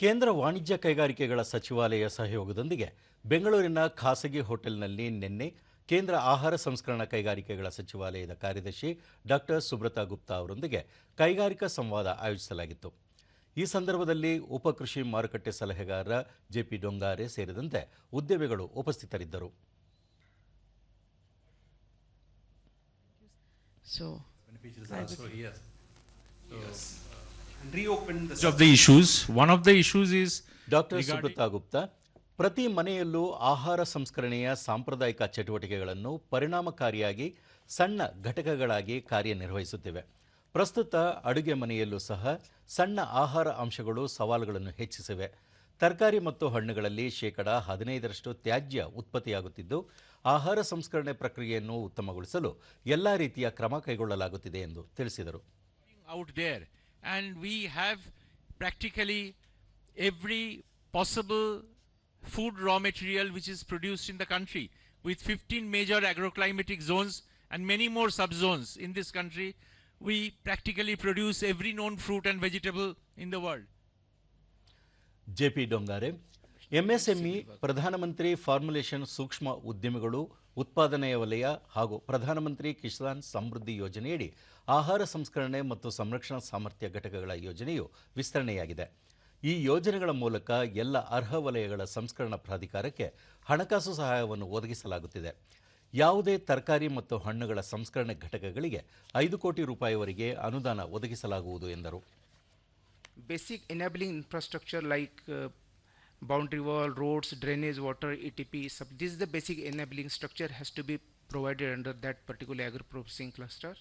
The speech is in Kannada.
ಕೇಂದ್ರ ವಾಣಿಜ್ಯ ಕೈಗಾರಿಕೆಗಳ ಸಚಿವಾಲಯ ಸಹಯೋಗದೊಂದಿಗೆ ಬೆಂಗಳೂರಿನ ಖಾಸಗಿ ಹೋಟೆಲ್ನಲ್ಲಿ ನಿನ್ನೆ ಕೇಂದ್ರ ಆಹಾರ ಸಂಸ್ಕರಣಾ ಕೈಗಾರಿಕೆಗಳ ಸಚಿವಾಲಯದ ಕಾರ್ಯದರ್ಶಿ ಡಾಕ್ಟರ್ ಸುಬ್ರತಾ ಗುಪ್ತಾ ಅವರೊಂದಿಗೆ ಕೈಗಾರಿಕಾ ಸಂವಾದ ಆಯೋಜಿಸಲಾಗಿತ್ತು. ಈ ಸಂದರ್ಭದಲ್ಲಿ ಉಪಕೃಷಿ ಮಾರುಕಟ್ಟೆ ಸಲಹೆಗಾರ ಜೆಪಿ ಡೊಂಗಾರೆ ಸೇರಿದಂತೆ ಉದ್ಯಮಿಗಳು ಉಪಸ್ಥಿತರಿದ್ದರು. So. And reopen the of the issues. One of the issues is doctor Subrata Gupta ಪ್ರತಿ ಮನೆಯಲ್ಲೂ ಆಹಾರ ಸಂಸ್ಕರಣೆಯ ಸಾಂಪ್ರದಾಯಿಕ ಚಟುವಟಿಕೆಗಳನ್ನು ಪರಿಣಾಮಕಾರಿಯಾಗಿ ಸಣ್ಣ ಘಟಕಗಳಾಗಿ ಕಾರ್ಯನಿರ್ವಹಿಸುತ್ತಿವೆ ಪ್ರಸ್ತುತ ಅಡುಗೆ ಮನೆಯಲ್ಲೂ ಸಹ ಸಣ್ಣ ಆಹಾರ ಅಂಶಗಳು ಸವಾಲುಗಳನ್ನು ಹೆಚ್ಚಿಸಿವೆ ತರಕಾರಿ ಮತ್ತು ಹಣ್ಣುಗಳಲ್ಲಿ ಶೇಕಡ ಹದಿನೈದರಷ್ಟು ತ್ಯಾಜ್ಯ ಉತ್ಪತ್ತಿಯಾಗುತ್ತಿದ್ದು ಆಹಾರ ಸಂಸ್ಕರಣೆ ಪ್ರಕ್ರಿಯೆಯನ್ನು ಉತ್ತಮಗೊಳಿಸಲು ಎಲ್ಲ ರೀತಿಯ ಕ್ರಮ ಕೈಗೊಳ್ಳಲಾಗುತ್ತಿದೆ ಎಂದು ತಿಳಿಸಿದರು out there and we have practically every possible food raw material which is produced in the country with 15 major agroclimatic zones and many more subzones in this country. We practically produce every known fruit and vegetable in the world. JP Dongare, MSME ಪ್ರಧಾನಮಂತ್ರಿ ಫಾರ್ಮುಲೇಷನ್ ಸೂಕ್ಷ್ಮ ಉದ್ಯಮಿಗಳು ಉತ್ಪಾದನೆಯ ವಲಯ ಹಾಗೂ ಪ್ರಧಾನಮಂತ್ರಿ ಕಿಸಾನ್ ಸಮೃದ್ಧಿ ಯೋಜನೆಯಡಿ ಆಹಾರ ಸಂಸ್ಕರಣೆ ಮತ್ತು ಸಂರಕ್ಷಣಾ ಸಾಮರ್ಥ್ಯ ಘಟಕಗಳ ಯೋಜನೆಯು ವಿಸ್ತರಣೆಯಾಗಿದೆ. ಈ ಯೋಜನೆಗಳ ಮೂಲಕ ಎಲ್ಲ ಅರ್ಹ ವಲಯಗಳ ಸಂಸ್ಕರಣಾ ಪ್ರಾಧಿಕಾರಕ್ಕೆ ಹಣಕಾಸು ಸಹಾಯವನ್ನು ಒದಗಿಸಲಾಗುತ್ತಿದೆ. ಯಾವುದೇ ತರಕಾರಿ ಮತ್ತು ಹಣ್ಣುಗಳ ಸಂಸ್ಕರಣೆ ಘಟಕಗಳಿಗೆ ಐದು ಕೋಟಿ ರೂಪಾಯಿವರೆಗೆ ಅನುದಾನ ಒದಗಿಸಲಾಗುವುದು ಎಂದರು. Basic enabling infrastructure uh, boundary wall, roads, drainage, water, ETP. Sub- this is the basic enabling structure has to be provided under that particular agro processing cluster.